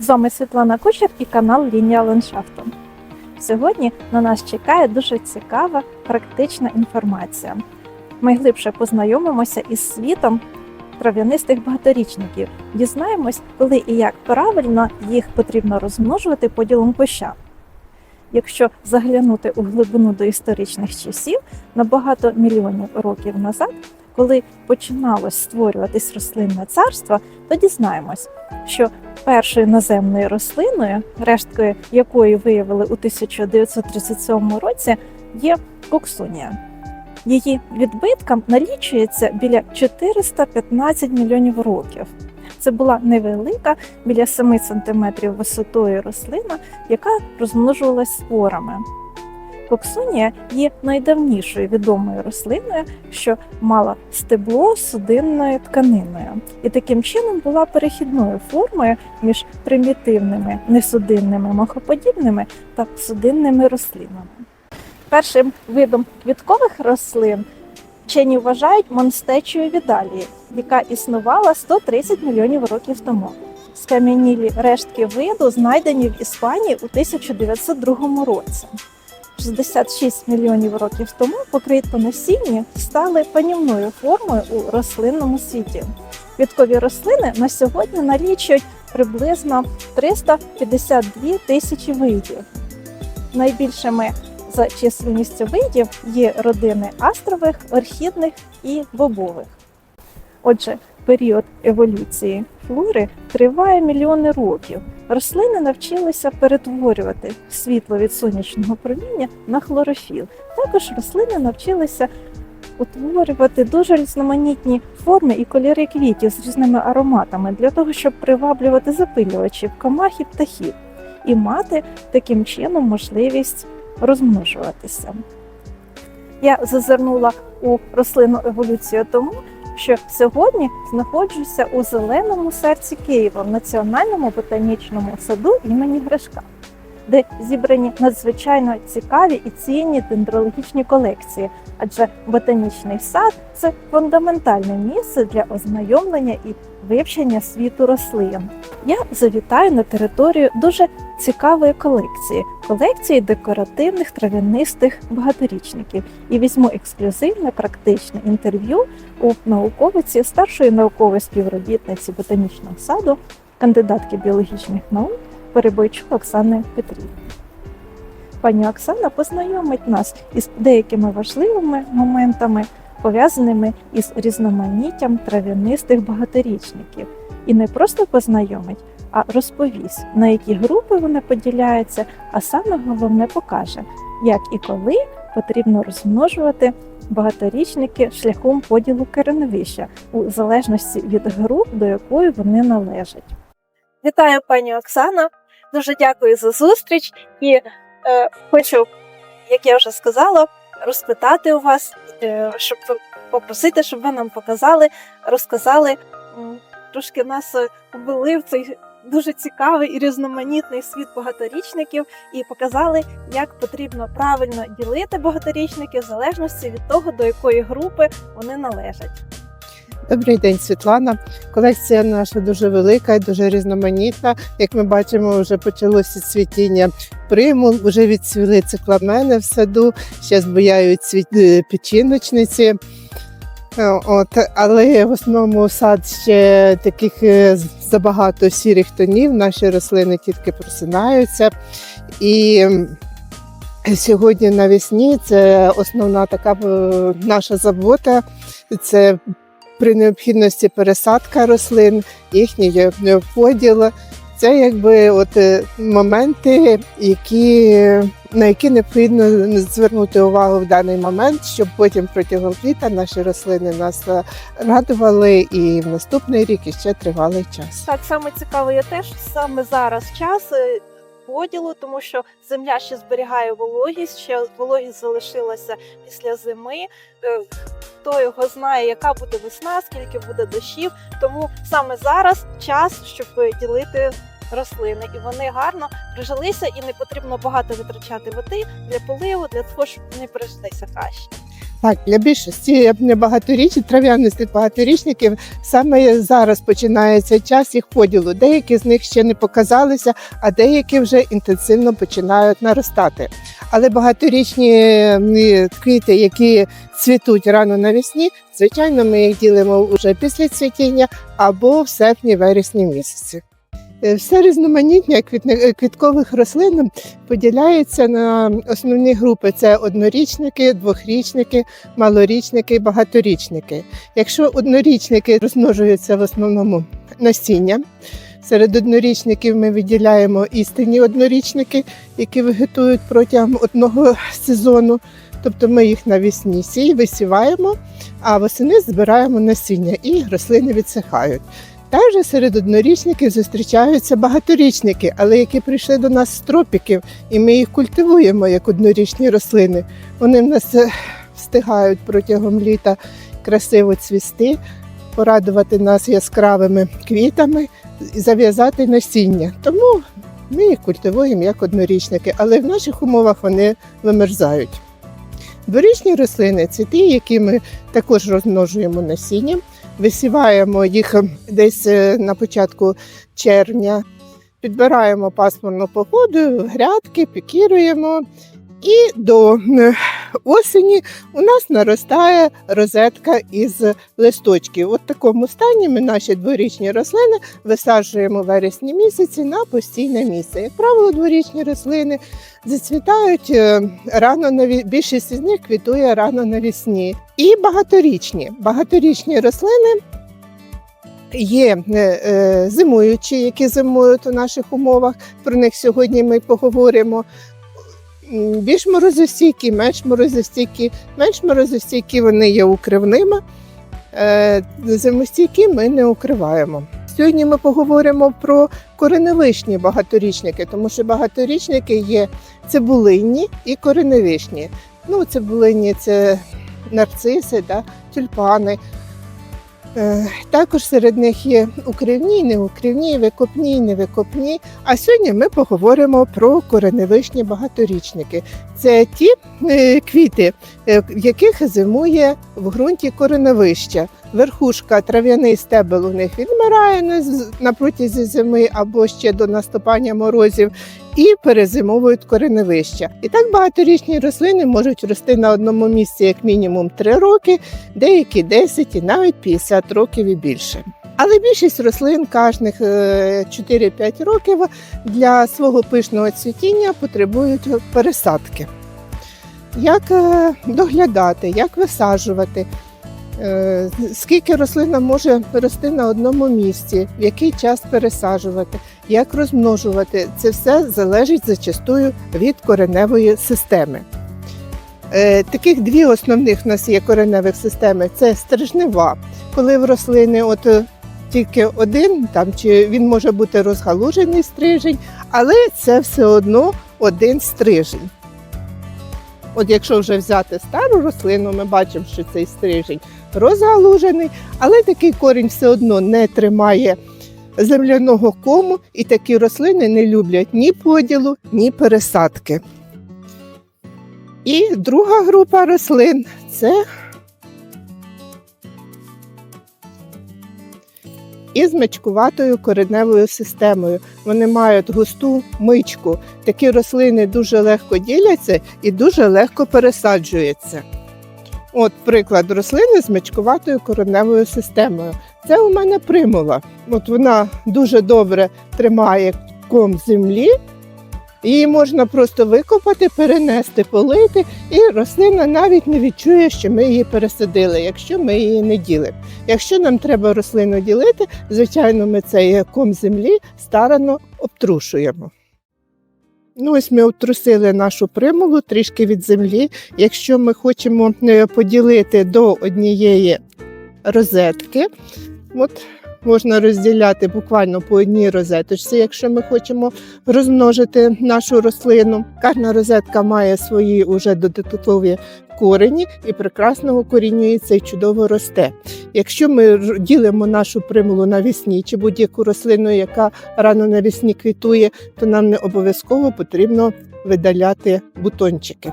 З вами Світлана Кучер і канал Лінія ландшафту. Сьогодні на нас чекає дуже цікава практична інформація. Ми глибше познайомимося із світом трав'янистих багаторічників, дізнаємось, коли і як правильно їх потрібно розмножувати поділом куща. Якщо заглянути у глибину до історичних часів на багато мільйонів років назад, коли починалось створюватись рослинне царство, то дізнаємось, що першою наземною рослиною, решткою якої виявили у 1937 році, є коксунія. Її відбиткам налічується біля 415 мільйонів років. Це була невелика, біля 7 см висотою рослина, яка розмножувалась спорами. Коксунія є найдавнішою відомою рослиною, що мала стебло судинною тканиною, і таким чином була перехідною формою між примітивними несудинними мохоподібними та судинними рослинами. Першим видом квіткових рослин вчені вважають монстечію відалії, яка існувала 130 мільйонів років тому. Скам'янілі рештки виду знайдені в Іспанії у 1902 році. 66 мільйонів років тому покритоносінні стали панівною формою у рослинному світі. Квіткові рослини на сьогодні налічують приблизно 352 тисячі видів. Найбільшими за численністю видів є родини астрових, орхідних і бобових. Отже, період еволюції флори триває мільйони років. Рослини навчилися перетворювати світло від сонячного проміння на хлорофіл. Також рослини навчилися утворювати дуже різноманітні форми і кольори квітів з різними ароматами для того, щоб приваблювати запилювачів, комах і птахів, і мати таким чином можливість розмножуватися. Я зазирнула у рослинну еволюцію тому, що сьогодні знаходжуся у зеленому серці Києва в Національному ботанічному саду імені Гришка, де зібрані надзвичайно цікаві і цінні дендрологічні колекції, адже ботанічний сад це фундаментальне місце для ознайомлення і вивчення світу рослин. Я завітаю на територію дуже цікавої колекції колекції декоративних трав'янистих багаторічників і візьму ексклюзивне практичне інтерв'ю у науковиці старшої наукової співробітниці ботанічного саду, кандидатки біологічних наук Перебойчук Оксани Петрівни. Пані Оксана познайомить нас із деякими важливими моментами, пов'язаними із різноманіттям трав'янистих багаторічників, і не просто познайомить, а розповість, на які групи вони поділяються, а саме головне покаже, як і коли потрібно розмножувати багаторічники шляхом поділу кереновища у залежності від груп, до якої вони належать. Вітаю, пані Оксана. Дуже дякую за зустріч і е, хочу, як я вже сказала, розпитати у вас, е, щоб попросити, щоб ви нам показали, розказали, трошки нас е, ввели в цей дуже цікавий і різноманітний світ багаторічників і показали, як потрібно правильно ділити багаторічники в залежності від того, до якої групи вони належать. Добрий день, Світлана. Колекція наша дуже велика і дуже різноманітна. Як ми бачимо, вже почалося цвітіння примул, вже відцвіли цикламени в саду, зараз буяють цвіт... е, печіночниці. Е, От, але в основному сад ще таких е, забагато сірих тонів. Наші рослини тільки просинаються. І сьогодні навесні це основна така наша забота. Це при необхідності пересадка рослин, їхній поділ. Це якби от е, моменти, які, на які необхідно звернути увагу в даний момент, щоб потім протягом літа наші рослини нас е, радували і в наступний рік і ще тривалий час. Так саме цікаво є теж саме зараз час е, поділу, тому що земля ще зберігає вологість, ще вологість залишилася після зими. Е, Хто його знає, яка буде весна, скільки буде дощів. Тому саме зараз час, щоб ділити рослини, і вони гарно прижилися, і не потрібно багато витрачати води для поливу, для того, щоб вони прижилися краще. Так, для більшості багаторічних трав'яних багаторічників саме зараз починається час їх поділу. Деякі з них ще не показалися, а деякі вже інтенсивно починають наростати. Але багаторічні квіти, які цвітуть рано навесні, звичайно, ми їх ділимо вже після цвітіння або в серпні-вересні місяці. Е, Все різноманіття квітне- е, квіткових рослин поділяється на основні групи: це однорічники, двохрічники, малорічники багаторічники. Якщо однорічники розмножуються в основному насіння, серед однорічників ми виділяємо істинні однорічники, які вегетують протягом одного сезону. Тобто ми їх навесні сій, висіваємо, а восени збираємо насіння і рослини відсихають. Також серед однорічників зустрічаються багаторічники, але які прийшли до нас з тропіків, і ми їх культивуємо як однорічні рослини. Вони в нас е, встигають протягом літа красиво цвісти, порадувати нас яскравими квітами і зав'язати насіння. Тому ми їх культивуємо як однорічники, але в наших умовах вони вимерзають. Дворічні рослини це ті, які ми також розмножуємо насінням, висіваємо їх десь е, на початку червня, підбираємо пасмурну погоду, грядки, пікіруємо. І до е, осені у нас наростає розетка із листочків. От такому стані ми наші дворічні рослини висаджуємо в вересні місяці на постійне місце. Як правило, дворічні рослини зацвітають е, рано наві... більшість з них квітує рано навесні. І багаторічні. Багаторічні рослини є е, зимуючі, які зимують у наших умовах. Про них сьогодні ми поговоримо. Більш морозостійкі, менш морозостійкі, менш морозостійкі вони є укривними. Е, Зимостійкі ми не укриваємо. Сьогодні ми поговоримо про кореневишні багаторічники, тому що багаторічники є цибулинні і кореневишні. Ну, цибулинні це нарциси, да, тюльпани. Е, Також серед них є укривні, неукривні, викопні, невикопні. А сьогодні ми поговоримо про кореневишні багаторічники. Це ті е, квіти, е, в яких зимує в ґрунті кореневища. Верхушка, трав'яний стебел у них відмирає на протязі зими або ще до наступання морозів і перезимовують кореневища. І так багаторічні рослини можуть рости на одному місці як мінімум 3 роки, деякі 10 і навіть 50 років і більше. Але більшість рослин кожних е, 4-5 років для свого пишного цвітіння потребують пересадки. Як е, доглядати, як висаджувати, е, скільки рослина може рости на одному місці, в який час пересаджувати, як розмножувати, це все залежить зачастую від кореневої системи. Е, Таких дві основних в нас є кореневих системи це стрижнева, коли в рослини от е, тільки один, там чи він може бути розгалужений стрижень, але це все одно один стрижень. От якщо вже взяти стару рослину, ми бачимо, що цей стрижень розгалужений, але такий корінь все одно не тримає земляного кому, і такі рослини не люблять ні поділу, ні пересадки. І друга група рослин це із мичкуватою кореневою системою. Вони мають густу мичку. Такі рослини дуже легко діляться і дуже легко пересаджуються. От приклад рослини з мичкуватою кореневою системою. Це у мене примула. От вона дуже добре тримає ком землі. Її можна просто викопати, перенести, полити, і рослина навіть не відчує, що ми її пересадили, якщо ми її не ділимо. Якщо нам треба рослину ділити, звичайно, ми цей ком землі старано обтрушуємо. Ну, ось ми обтрусили нашу примулу трішки від землі. Якщо ми хочемо е, поділити до однієї розетки, от можна розділяти буквально по одній розеточці, якщо ми хочемо розмножити нашу рослину. Кожна розетка має свої уже додаткові корені і прекрасно укорінюється і чудово росте. Якщо ми ділимо нашу примулу навісні чи будь-яку рослину, яка рано навісні квітує, то нам не обов'язково потрібно видаляти бутончики.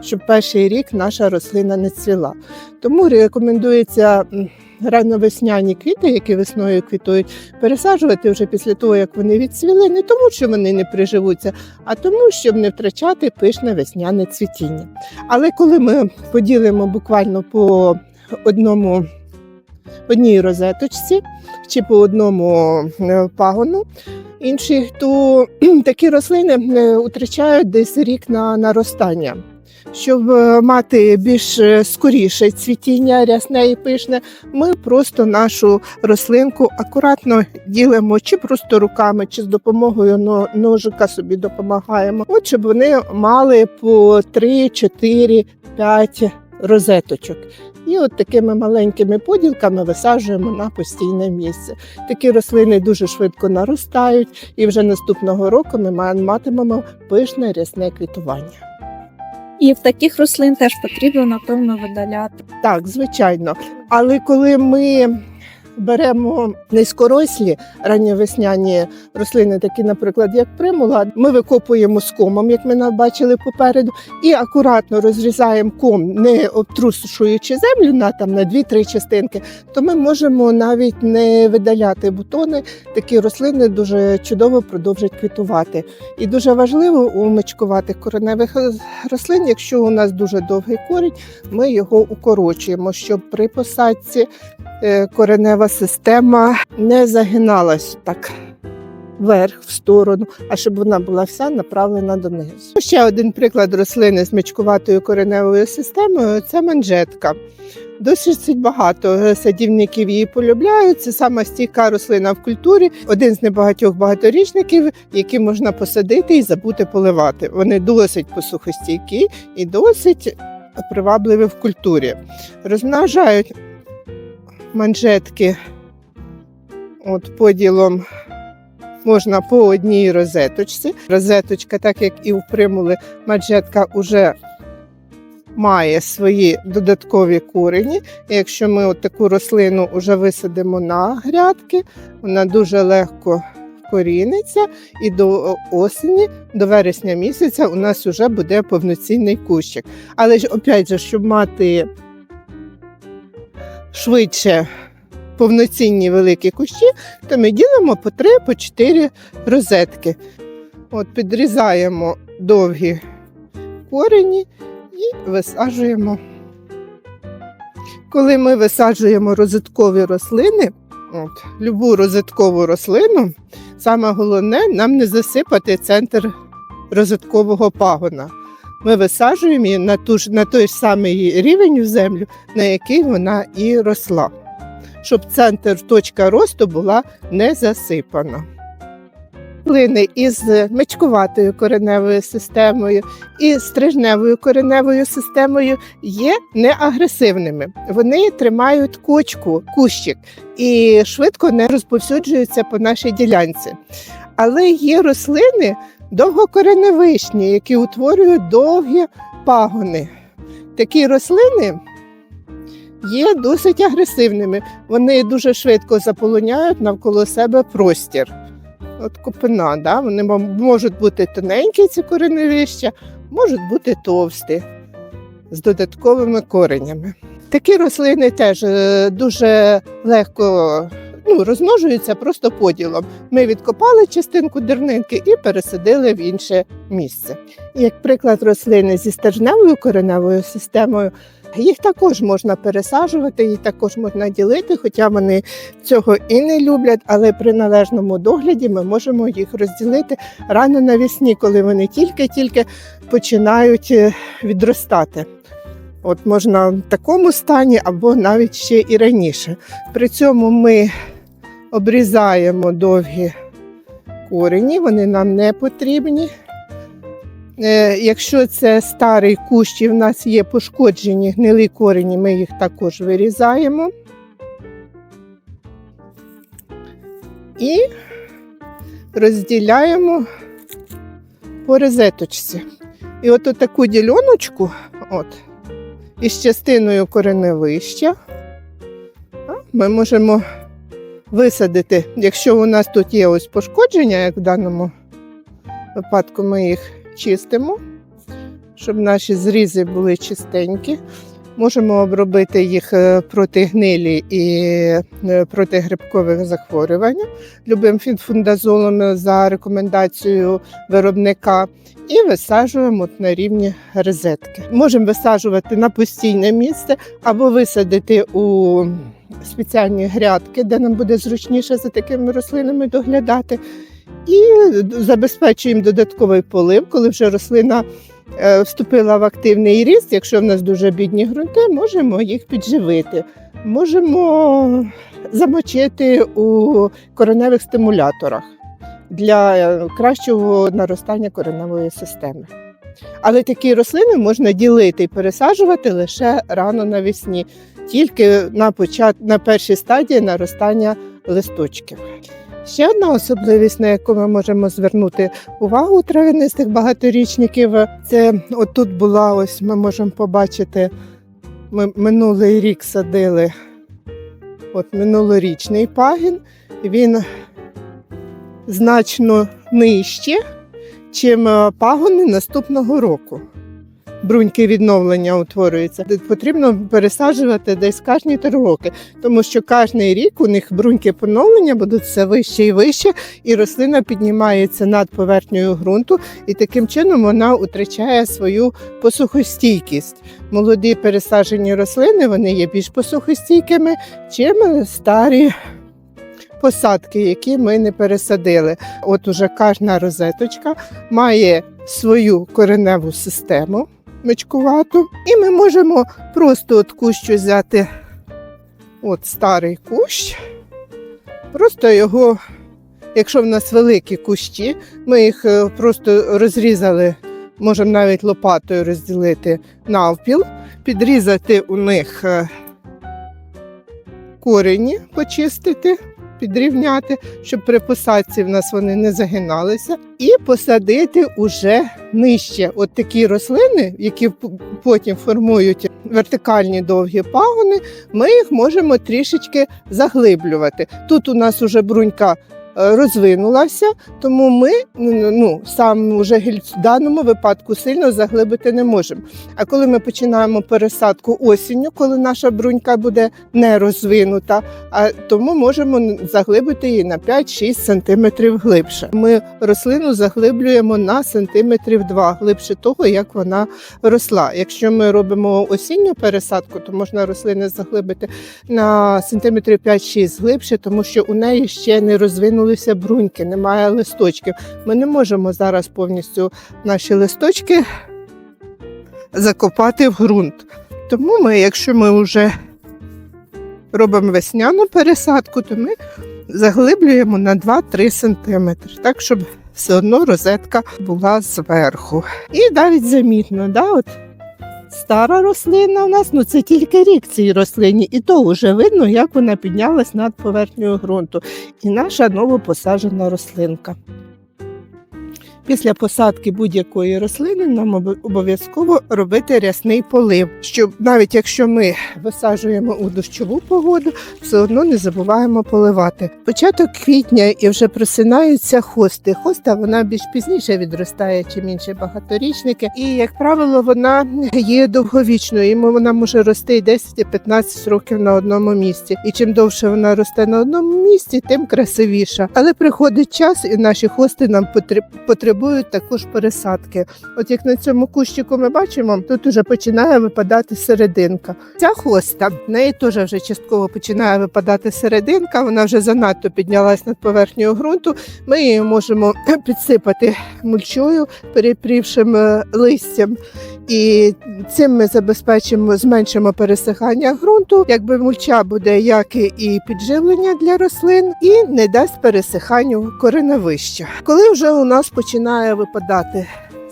щоб перший рік наша рослина не цвіла. Тому рекомендується м, ранньовесняні квіти, які весною квітують, пересаджувати вже після того, як вони відцвіли, не тому, що вони не приживуться, а тому, щоб не втрачати пишне весняне цвітіння. Але коли ми поділимо буквально по одному одній розеточці чи по одному е, пагону інших, то такі рослини е, втрачають десь рік на наростання. Щоб е, мати більш е, скоріше цвітіння рясне і пишне, ми просто нашу рослинку акуратно ділимо чи просто руками, чи з допомогою ножика собі допомагаємо. От щоб вони мали по 3, 4, 5 розеточок. І от такими маленькими поділками висаджуємо на постійне місце. Такі рослини дуже швидко наростають, і вже наступного року ми ма- матимемо пишне рясне квітування. І в таких рослин теж потрібно, напевно, видаляти. Так, звичайно. Але коли ми беремо низькорослі ранньовесняні рослини, такі, наприклад, як примула, ми викопуємо з комом, як ми бачили попереду, і акуратно розрізаємо ком, не обтрушуючи землю на там на 2-3 частинки, то ми можемо навіть не видаляти бутони. Такі рослини дуже чудово продовжать квітувати. І дуже важливо у мичкуватих кореневих рослин, якщо у нас дуже довгий корінь, ми його укорочуємо, щоб при посадці коренева система не загиналась так вверх в сторону, а щоб вона була вся направлена донизу. Ще один приклад рослини з мичкуватою кореневою системою це манжетка. Досить багато е, садівників її полюбляють. Це сама стійка рослина в культурі, один з небагатьох багаторічників, які можна посадити і забути поливати. Вони досить посухостійкі і досить привабливі в культурі. Розмножають манжетки от поділом можна по одній розеточці. Розеточка, так як і в примули, манжетка вже має свої додаткові корені. Якщо ми от таку рослину вже висадимо на грядки, вона дуже легко коріниться, і до осені, до вересня місяця, у нас вже буде повноцінний кущик. Але ж опять же, щоб мати швидше повноцінні великі кущі, то ми ділимо по 3 по 4 розетки. От підрізаємо довгі корені і висаджуємо. Коли ми висаджуємо розеткові рослини, от, любу розеткову рослину, саме головне нам не засипати центр розеткового пагона. Ми висаджуємо її на, ту ж, на той ж самий рівень в землю, на який вона і росла, щоб центр точка росту була не засипана. Рослини із мечкуватою кореневою системою і стрижневою кореневою системою є неагресивними. Вони тримають кочку, кущик і швидко не розповсюджуються по нашій ділянці. Але є рослини довгокореневишні, які утворюють довгі пагони. Такі рослини є досить агресивними. Вони дуже швидко заполоняють навколо себе простір. От купина, да? вони можуть бути тоненькі, ці кореневища, можуть бути товсті з додатковими коренями. Такі рослини теж е, дуже легко ну, розмножуються просто поділом. Ми відкопали частинку дернинки і пересадили в інше місце. Як приклад рослини зі стержневою кореневою системою, їх також можна пересаджувати, їх також можна ділити, хоча вони цього і не люблять, але при належному догляді ми можемо їх розділити рано навесні, коли вони тільки-тільки починають е, відростати. От можна в такому стані або навіть ще і раніше. При цьому ми обрізаємо довгі корені, вони нам не потрібні. Е, Якщо це старий кущ і в нас є пошкоджені гнилі корені, ми їх також вирізаємо. І розділяємо по розеточці. І от таку діляночку, от, із частиною кореневища, ми можемо висадити, якщо у нас тут є ось пошкодження, як в даному випадку ми їх чистимо, щоб наші зрізи були чистенькі. Можемо обробити їх е, проти гнилі і е, проти грибкових захворювань любим фінфундазолом за рекомендацією виробника і висаджуємо на рівні розетки. Можемо висаджувати на постійне місце або висадити у спеціальні грядки, де нам буде зручніше за такими рослинами доглядати. І забезпечуємо додатковий полив, коли вже рослина е, вступила в активний ріст. Якщо в нас дуже бідні ґрунти, можемо їх підживити. Можемо замочити у кореневих стимуляторах для е, кращого наростання кореневої системи. Але такі рослини можна ділити і пересаджувати лише рано навесні, тільки на, почат... на першій стадії наростання листочків. Ще одна особливість, на яку ми можемо звернути увагу травянистих багаторічників, це отут була ось ми можемо побачити, ми минулий рік садили от минулорічний пагін, він значно нижче, чим е, пагони наступного року. Бруньки відновлення утворюються. Потрібно пересаджувати десь кожні три роки, тому що кожен рік у них бруньки поновлення будуть все вище і вище, і рослина піднімається над поверхнею ґрунту, і таким чином вона втрачає свою посухостійкість. Молоді пересаджені рослини вони є більш посухостійкими, чим старі посадки, які ми не пересадили. От уже кожна розеточка має свою кореневу систему мечкувату, і ми можемо просто от кущ взяти. От старий кущ, просто його, якщо в нас великі кущі, ми їх е, просто розрізали, можемо навіть лопатою розділити навпіл, підрізати у них е, корені, почистити підрівняти, щоб при посадці в нас вони не загиналися, і посадити уже нижче. От такі рослини, які потім формують вертикальні довгі пагони, ми їх можемо трішечки заглиблювати. Тут у нас уже брунька. Е, Розвинулася, тому ми ну, сам уже гільц в даному випадку сильно заглибити не можемо. А коли ми починаємо пересадку осінню, коли наша брунька буде не розвинута, а тому можемо заглибити її на 5-6 см глибше. Ми рослину заглиблюємо на сантиметрів 2 глибше того, як вона росла. Якщо ми робимо осінню пересадку, то можна рослини заглибити на сантиметрів 5-6 глибше, тому що у неї ще не розвинулися бруньки, немає листочків. Ми не можемо зараз повністю наші листочки закопати в ґрунт. Тому ми, якщо ми вже робимо весняну пересадку, то ми заглиблюємо на 2-3 см, так, щоб все одно розетка була зверху. І навіть замітно, да, от стара рослина у нас, ну це тільки рік цій рослині, і то вже видно, як вона піднялась над поверхнею ґрунту. І наша новопосаджена рослинка. Після посадки будь-якої рослини нам обов'язково робити рясний полив, щоб навіть якщо ми висаджуємо у дощову погоду, все одно не забуваємо поливати. Початок квітня і вже просинаються хости. Хоста вона більш пізніше відростає, чим інші багаторічники, і як правило, вона є довговічною. Йому вона може рости 10-15 років на одному місці. І чим довше вона росте на одному місці, тим красивіша. Але приходить час, і наші хости нам потреб- потребують також пересадки. От як на цьому кущику ми бачимо, тут уже починає випадати серединка. Ця хоста в неї теж вже частково починає випадати серединка. Вона вже занадто піднялась над поверхнею ґрунту. Ми її можемо підсипати мульчою, перепрівшим е, листям. І цим ми забезпечимо, зменшимо пересихання ґрунту. Якби мульча буде як і підживлення для рослин, і не дасть пересиханню кореневища. Коли вже у нас починає випадати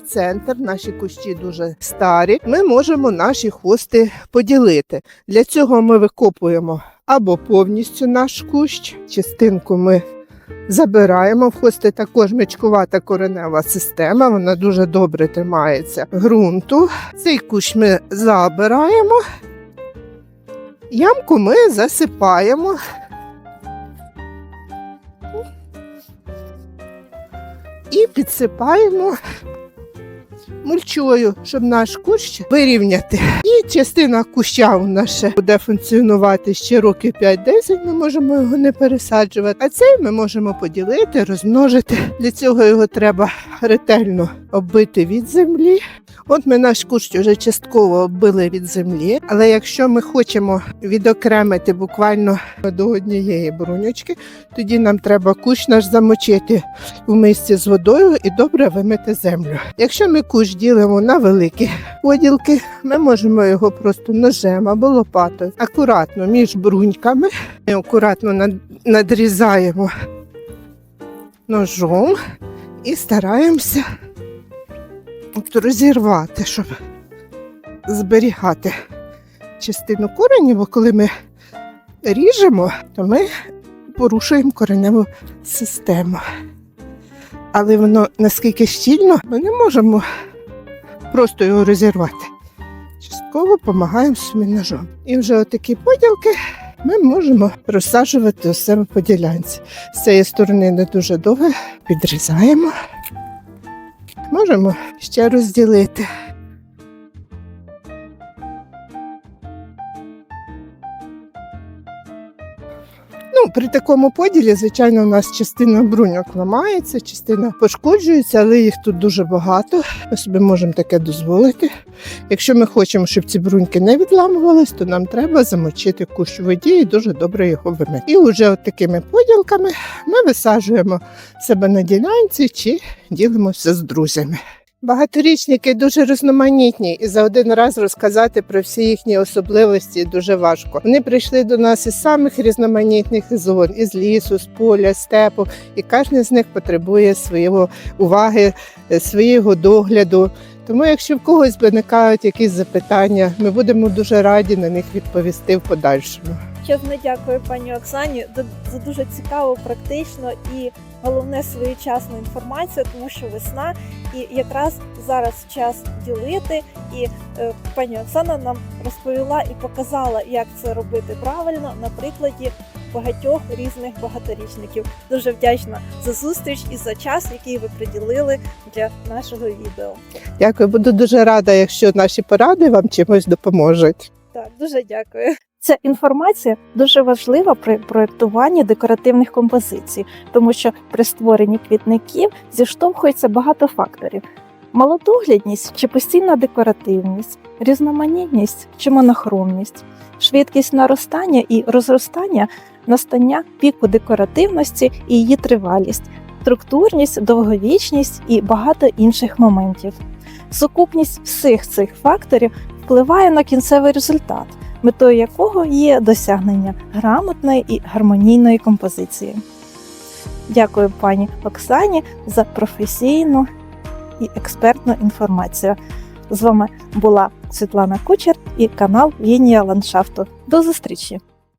центр, наші кущі дуже старі, ми можемо наші хвости поділити. Для цього ми викопуємо або повністю наш кущ, частинку ми забираємо. В хости також мечкувата коренева система, вона дуже добре тримається ґрунту. Цей кущ ми забираємо, ямку ми засипаємо. І підсипаємо мульчою, щоб наш кущ вирівняти. І частина куща у нас ще буде функціонувати ще років 5-10, ми можемо його не пересаджувати. А цей ми можемо поділити, розмножити. Для цього його треба ретельно оббити від землі. От ми наш кущ вже частково оббили від землі, але якщо ми хочемо відокремити буквально до однієї бруньочки, тоді нам треба кущ наш замочити у мисці з водою і добре вимити землю. Якщо ми кущ ділимо на великі поділки, ми можемо його просто ножем або лопатою акуратно між бруньками, ми акуратно надрізаємо ножом і стараємося от розірвати, щоб зберігати частину коренів, бо коли ми ріжемо, то ми порушуємо кореневу систему. Але воно наскільки щільно, ми не можемо просто його розірвати. Частково допомагаємо собі ножом. І вже отакі поділки ми можемо розсаджувати у себе по ділянці. З цієї сторони не дуже довго підрізаємо. Можемо ще розділити. При такому поділі, звичайно, у нас частина бруньок ламається, частина пошкоджується, але їх тут дуже багато. Ми собі можемо таке дозволити. Якщо ми хочемо, щоб ці бруньки не відламувались, то нам треба замочити кущ у воді і дуже добре його вимити. І вже от такими поділками ми висаджуємо себе на ділянці чи ділимося з друзями. Багаторічники дуже різноманітні, і за один раз розказати про всі їхні особливості дуже важко. Вони прийшли до нас із самих різноманітних зон, із лісу, з поля, степу, і кожен з них потребує своєї уваги, е, свого догляду. Тому, якщо в когось виникають якісь запитання, ми будемо дуже раді на них відповісти в подальшому. Чесно дякую пані Оксані за- за дуже цікаву, практично і головне своєчасну інформацію, тому що весна і якраз зараз час ділити. І е, пані Оксана нам розповіла і показала, як це робити правильно на прикладі багатьох різних багаторічників. Дуже вдячна за зустріч і за час, який ви приділили для нашого відео. Дякую, буду дуже рада, якщо наші поради вам чимось допоможуть. Так, дуже дякую. Ця інформація дуже важлива при проєктуванні декоративних композицій, тому що при створенні квітників зіштовхується багато факторів: малодоглядність чи постійна декоративність, різноманітність чи монохромність, швидкість наростання і розростання, настання піку декоративності і її тривалість, структурність, довговічність і багато інших моментів. Сукупність всіх цих факторів впливає на кінцевий результат, метою якого є досягнення грамотної і гармонійної композиції. Дякую пані Оксані за професійну і експертну інформацію. З вами була Світлана Кучер і канал Лінія ландшафту. До зустрічі!